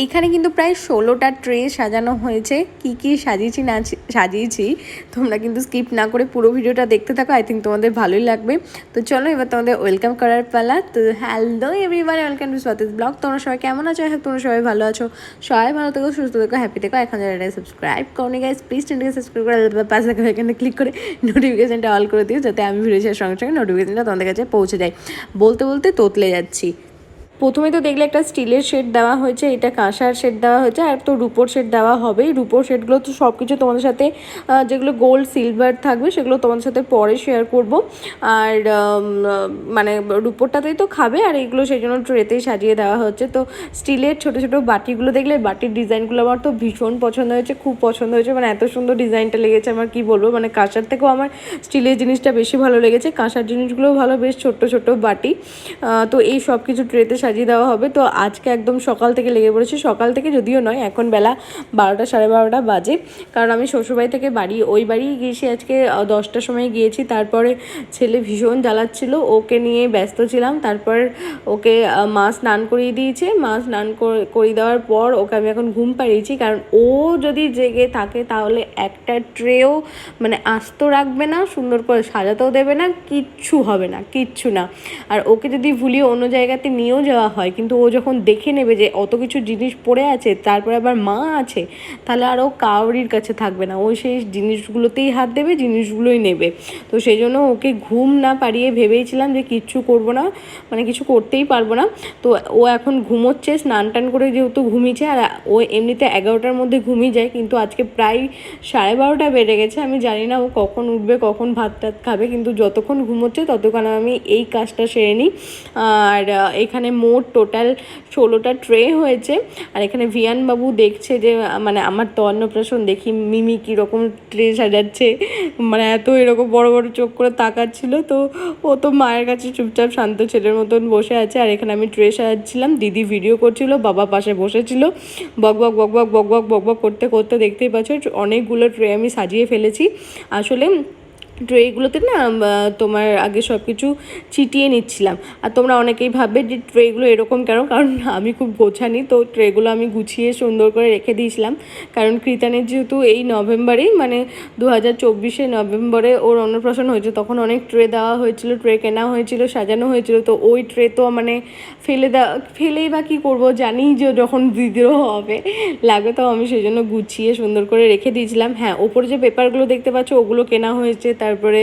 এইখানে কিন্তু প্রায় ষোলোটা ট্রে সাজানো হয়েছে। কি কি সাজিয়েছি না সাজিয়েছি, তোমরা কিন্তু স্কিপ না করে পুরো ভিডিওটা দেখতে থাকো, আই থিঙ্ক তোমাদের ভালোই লাগবে। তো চলো এবার তোমাদের ওয়েলকাম করার পালা। তো hello everyone, welcome to Swati's blog. তোমরা সবাই কেমন আছো? হ্যাঁ তোমরা সবাই ভালো আছো। সবাই ভালো থেকো, সুস্থ থেকো হ্যাপি থেকো। এখন যারা সাবস্ক্রাইব করনি গাইজ প্লিজ চ্যানেলকে সাবস্ক্রাইব করে পাশে থাকা এখানে ক্লিক করে নোটিফিকেশনটা অল করে দিও, যাতে আমি ভিডিও সঙ্গে সঙ্গে নোটিফিকেশনটা তোমাদের কাছে পৌঁছে যায়। বলতে বলতে তোতলে যাচ্ছি। প্রথমে তো দেখলে একটা স্টিলের শেড দেওয়া হয়েছে, এটা কাঁসার শেড দেওয়া হয়েছে, আর তো রুপোর শেড দেওয়া হবে রুপোর শেডগুলো তো সব কিছু তোমাদের সাথে যেগুলো গোল্ড সিলভার থাকবে, সেগুলো তোমাদের সাথে পরে শেয়ার করব। আর মানে রুপোরটাতেই তো খাবে, আর এগুলো সেই জন্য ট্রেতেই সাজিয়ে দেওয়া হচ্ছে। তো স্টিলের ছোটো ছোটো বাটিগুলো দেখলে, বাটির ডিজাইনগুলো আমার তো ভীষণ পছন্দ হয়েছে, খুব পছন্দ হয়েছে। মানে এত সুন্দর ডিজাইনটা লেগেছে আমার, কি বলব? মানে কাঁসার থেকেও আমার স্টিলের জিনিসটা বেশি ভালো লেগেছে, কাঁসার জিনিসগুলোও ভালো, বেশ ছোট্ট ছোট্ট বাটি। তো এই সব কিছু ট্রেতে সাজিয়ে দেওয়া হবে। তো আজকে একদম সকাল থেকে লেগে পড়েছে। সকাল থেকে যদিও নয়, এখন বেলা বারোটা, সাড়ে বারোটা বাজে। কারণ আমি শ্বশুরবাড়ি থেকে বাড়ি, ওই বাড়ি গিয়েছি আজকে দশটার সময় গিয়েছি। তারপরে ছেলে ভীষণ জ্বালাচ্ছিল। ওকে নিয়ে ব্যস্ত ছিলাম। তারপর ওকে মা স্নান করিয়ে দিয়েছে। মা স্নান করে- করিয়ে দেওয়ার পর ওকে আমি এখন ঘুম পাড়িয়েছি। কারণ ও যদি জেগে থাকে তাহলে একটা ট্রেও মানে আস্ত রাখবে না, সুন্দর করে সাজাতেও দেবে না, কিচ্ছু হবে না, কিচ্ছু না। আর ওকে যদি ভুলিয়ে অন্য জায়গাতে নিয়েও যাওয়া হয়, কিন্তু ও যখন দেখে নেবে যে অত কিছু জিনিস পড়ে আছে, তারপরে আবার মা আছে, তাহলে আর ও কাউরির কাছে থাকবে না। ও সেই জিনিসগুলোতেই হাত দেবে, জিনিসগুলোই নেবে। তো সেই জন্য ওকে ঘুম না পারিয়ে ভেবেইছিলাম যে কিচ্ছু করব না মানে কিছু করতেই পারব না। তো ও এখন ঘুমোচ্ছে, স্নান টান করে যেহেতু ঘুমিয়েছে, আর ও এমনিতে এগারোটার মধ্যে ঘুমিয়ে যায়, কিন্তু আজকে প্রায় সাড়ে বারোটা বেড়ে গেছে। আমি জানি না ও কখন উঠবে, কখন ভাত টাত খাবে, কিন্তু যতক্ষণ ঘুমোচ্ছে, ততক্ষণ আমি এই কাজটা সেরে নিই। আর এখানে মোট টোটাল ষোলোটা ট্রে হয়েছে। আর এখানে ভিয়ানবাবু দেখছে যে মানে আমার তো অন্নপ্রাশন দেখি, মিমি কীরকম ট্রে সাজাচ্ছে। মানে এত এরকম বড় বড় চোখ করে তাকাচ্ছিল। তো ও তো মায়ের কাছে চুপচাপ শান্ত ছেলের মতন বসে আছে। আর এখানে আমি ট্রে সাজাচ্ছিলাম। দিদি ভিডিও করছিল, বাবা পাশে বসেছিল। বক বক বক বক বক বক বক, করতে করতে দেখতেই পাচ্ছ, অনেকগুলো ট্রে আমি সাজিয়ে ফেলেছি। আসলে ট্রেগুলোতে না তোমার আগে সব কিছু চিটিয়ে নিচ্ছিলাম। আর তোমরা অনেকেই ভাববে যে ট্রেগুলো এরকম কেন? কারণ আমি খুব গোছানি, তো ট্রেগুলো আমি গুছিয়ে সুন্দর করে রেখে দিয়েছিলাম। কারণ কৃতানের যেহেতু এই নভেম্বরেই মানে দু হাজার চব্বিশে নভেম্বরে ওর অন্নপ্রাশন হয়েছে, তখন অনেক ট্রে দেওয়া হয়েছিল, ট্রে কেনা হয়েছিল, সাজানো হয়েছিল, তো ওই ট্রে তো মানে ফেলে দেওয়া, ফেলেই বা কী করব জানি যে যখন বিদ্রোহ হবে। লাগবে তো আমি সেই জন্য গুছিয়ে সুন্দর করে রেখে দিয়েছিলাম। হ্যাঁ ওপরে যে পেপারগুলো দেখতে পাচ্ছ, ওগুলো কেনা হয়েছে তারপরে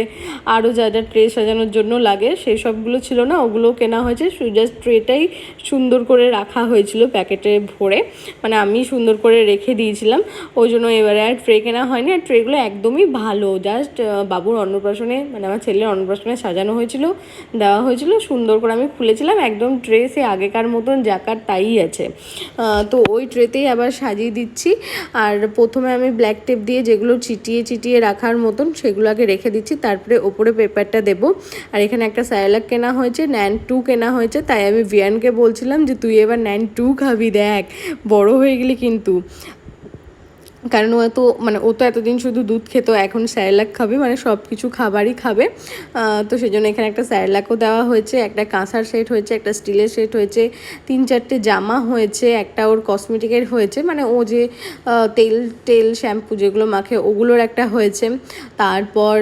আরও যা যা ট্রে সাজানোর জন্য লাগে, সেই সবগুলো ছিল না ওগুলো কেনা হয়েছে। জাস্ট ট্রেটাই সুন্দর করে রাখা হয়েছিল প্যাকেটে ভরে। মানে আমি সুন্দর করে রেখে দিয়েছিলাম। ওই জন্য এবারে আর ট্রে কেনা হয়নি। আর ট্রেগুলো একদমই ভালো। জাস্ট বাবুর অন্নপ্রাশনে মানে আমার ছেলের অন্নপ্রাশনে সাজানো হয়েছিল, দেওয়া হয়েছিল। সুন্দর করে আমি খুলেছিলাম। একদম ট্রে সে আগেকার মতন যাকার তাই আছে। তো ওই ট্রেতেই আবার সাজিয়ে দিচ্ছি। আর প্রথমে আমি ব্ল্যাক টেপ দিয়ে যেগুলো চিটিয়ে চিটিয়ে রাখার মতন, সেগুলো আগে রেখে দিচ্ছি তারপরে ওপরে পেপারটা দেবো। আর এখানে একটা স্যালাক কেনা হয়েছে ন্যান টু কেনা হয়েছে, তাই আমি ভিয়ানকে বলছিলাম যে, তুই এবার ন্যান টু খাবি দেখ, বড় হয়ে গেলি কিন্তু। কারণ ও তো মানে ও তো এতদিন শুধু দুধ খেত, এখন স্যারেলাক খাবে মানে সব কিছু খাবারই খাবে। তো সেই জন্য এখানে একটা স্যারেলাকও দেওয়া হয়েছে, একটা কাঁসার সেট হয়েছে, একটা স্টিলের সেট হয়েছে, তিন চারটে জামা হয়েছে, একটা ওর কসমেটিকের হয়েছে মানে ও যে তেল তেল, শ্যাম্পু যেগুলো মাখে, ওগুলোর একটা হয়েছে। তারপর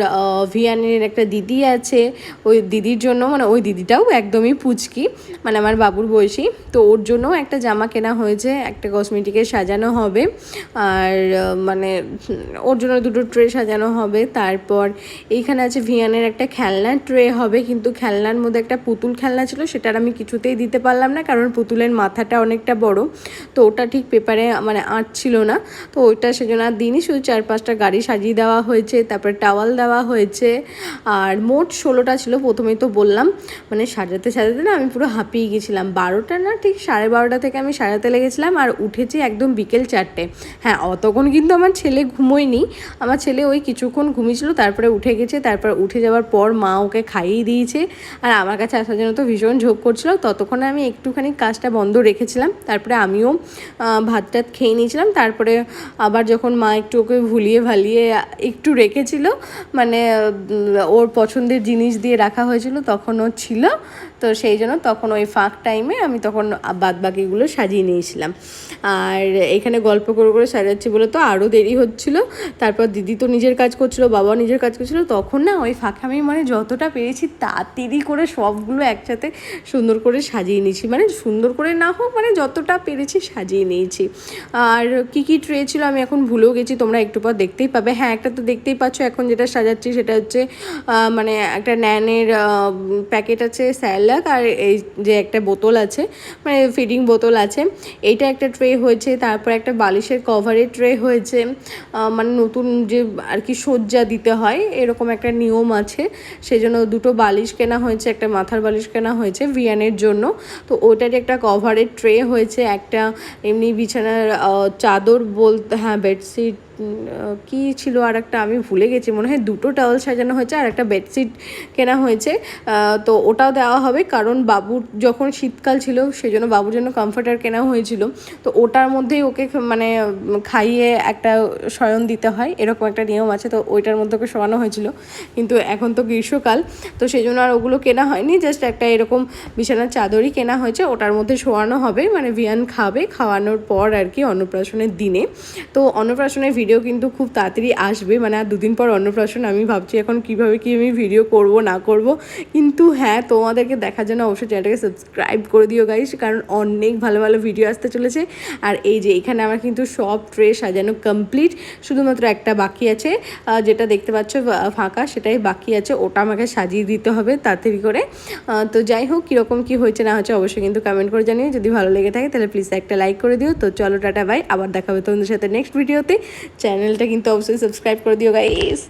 ভিয়ানের একটা দিদি আছে, ওই দিদির জন্য মানে ওই দিদিটাও একদমই পুচকি মানে আমার বাবুর বয়সী, তো ওর জন্যও একটা জামা কেনা হয়েছে, একটা কসমেটিকের সাজানো হবে। আর মানে ওর জন্য দুটো ট্রে সাজানো হবে। তারপর এইখানে আছে ভিয়ানের একটা খেলনার ট্রে হবে, কিন্তু খেলনার মধ্যে একটা পুতুল খেলনা ছিল, সেটার আমি কিছুতেই দিতে পারলাম না, কারণ পুতুলের মাথাটা অনেকটা বড়। তো ওটা ঠিক পেপারে মানে আঁট ছিল না। তো ওইটা সেজন্য আর দিনই শুধু চার পাঁচটা গাড়ি সাজিয়ে দেওয়া হয়েছে, তারপর টাওয়াল দেওয়া হয়েছে। আর মোট ষোলোটা ছিল, প্রথমেই তো বললাম মানে সাজাতে সাজাতে না আমি পুরো হাঁপিয়ে গেছিলাম। বারোটা না, ঠিক সাড়ে বারোটা থেকে আমি সাজাতে লেগেছিলাম, আর উঠেছি একদম বিকেল চারটে। হ্যাঁ অতক্ষণ কিন্তু আমার ছেলে ঘুমোয়নি। আমার ছেলে ওই কিছুক্ষণ ঘুমিয়েছিল, তারপরে উঠে গেছে, তারপর উঠে যাওয়ার পর মা ওকে খাইয়ে দিয়েছে। আর আমার কাছে আসার জন্য তো ভীষণ ঝোঁক করছিল। ততক্ষণে আমি একটুখানি কাজটা বন্ধ রেখেছিলাম। তারপরে আমিও ভাত টাত খেয়ে নিয়েছিলাম। তারপরে আবার যখন মা একটু ওকে ভুলিয়ে ভালিয়ে একটু রেখেছিল মানে ওর পছন্দের জিনিস দিয়ে রাখা হয়েছিল তখন ও ছিল। তো সেই জন্য তখন ওই ফাঁক টাইমে আমি তখন বাদ বাকিগুলো সাজিয়ে নিয়েছিলাম। আর এখানে গল্প করে করে সাজাচ্ছি বলে তো আরও দেরি হচ্ছিল। তারপর দিদি তো নিজের কাজ করছিল বাবা নিজের কাজ করছিল। তখন না ওই ফাঁকে আমি মানে যতটা পেরেছি তাড়াতাড়ি করে সবগুলো একসাথে সুন্দর করে সাজিয়ে নিয়েছি। মানে সুন্দর করে না হোক মানে যতটা পেরেছি সাজিয়ে নিয়েছি। আর কি কি ট্রে ছিল আমি এখন ভুলেও গেছি, তোমরা একটু পর দেখতেই পাবে। হ্যাঁ একটা তো দেখতেই পাচ্ছ এখন যেটা সাজাচ্ছি সেটা হচ্ছে মানে একটা ন্যানের প্যাকেট আছে স্যালাক আর এই যে একটা বোতল আছে মানে ফিডিং বোতল আছে। এইটা একটা ট্রে হয়েছে, তারপর একটা বালিশের কভারের ট্রে হয়েছে মানে নতুন যে আর কি শয্যা দিতে হয়, এরকম একটা নিয়ম আছে। সেই জন্য দুটো বালিশ কেনা হয়েছে, একটা মাথার বালিশ কেনা হয়েছে ভিয়ানের জন্য। তো ওটার একটা কভারের ট্রে হয়েছে, একটা এমনি বিছানার চাদর বলতে হ্যাঁ বেডশিট কি ছিল আর একটা আমি ভুলে গেছি, মনে হয় দুটো টাওয়াল সাজানো হয়েছে আর একটা বেডশিট কেনা হয়েছে। তো ওটাও দেওয়া হবে কারণ বাবুর যখন শীতকাল ছিল সেই জন্য বাবুর জন্য কমফর্টার কেনা হয়েছিল। তো ওটার মধ্যেই ওকে মানে খাইয়ে একটা শয়ন দিতে হয়, এরকম একটা নিয়ম আছে, তো ওইটার মধ্যে ওকে শোয়ানো হয়েছিল। কিন্তু এখন তো গ্রীষ্মকাল, তো সেই জন্য আর ওগুলো কেনা হয়নি জাস্ট একটা এরকম বিছানার চাদরই কেনা হয়েছে, ওটার মধ্যে শোয়ানো হবে মানে ভিয়ান খাবে, খাওয়ানোর পর আর কি অন্নপ্রাশনের দিনে। তো অন্নপ্রাশনের ভিডিও কিন্তু খুব তাড়াতাড়ি আসবে। মানে আর দুদিন পর অন্নপ্রাশন, আমি ভাবছি এখন কীভাবে কি আমি ভিডিও করব, না করব। কিন্তু হ্যাঁ তোমাদেরকে দেখার জন্য অবশ্যই চ্যানেলটাকে সাবস্ক্রাইব করে দিও গাইস কারণ অনেক ভালো ভালো ভিডিও আসতে চলেছে। আর এই যে এখানে আমার কিন্তু সব ট্রে সাজানো কমপ্লিট শুধুমাত্র একটা বাকি আছে। যেটা দেখতে পাচ্ছ ফাঁকা, সেটাই বাকি আছে। ওটা আমাকে সাজিয়ে দিতে হবে তাড়াতাড়ি করে। তো যাই হোক, কীরকম কী হয়েছে, না হয়েছে অবশ্যই কিন্তু কমেন্ট করে জানিও। যদি ভালো লেগে থাকে, তাহলে প্লিজ একটা লাইক করে দিও। তো চলো, টাটা বাই আবার দেখা হবে তোমাদের সাথে নেক্সট ভিডিওতে চ্যানেলটা কিন্তু অবশ্যই সাবস্ক্রাইব করে দিও গাইস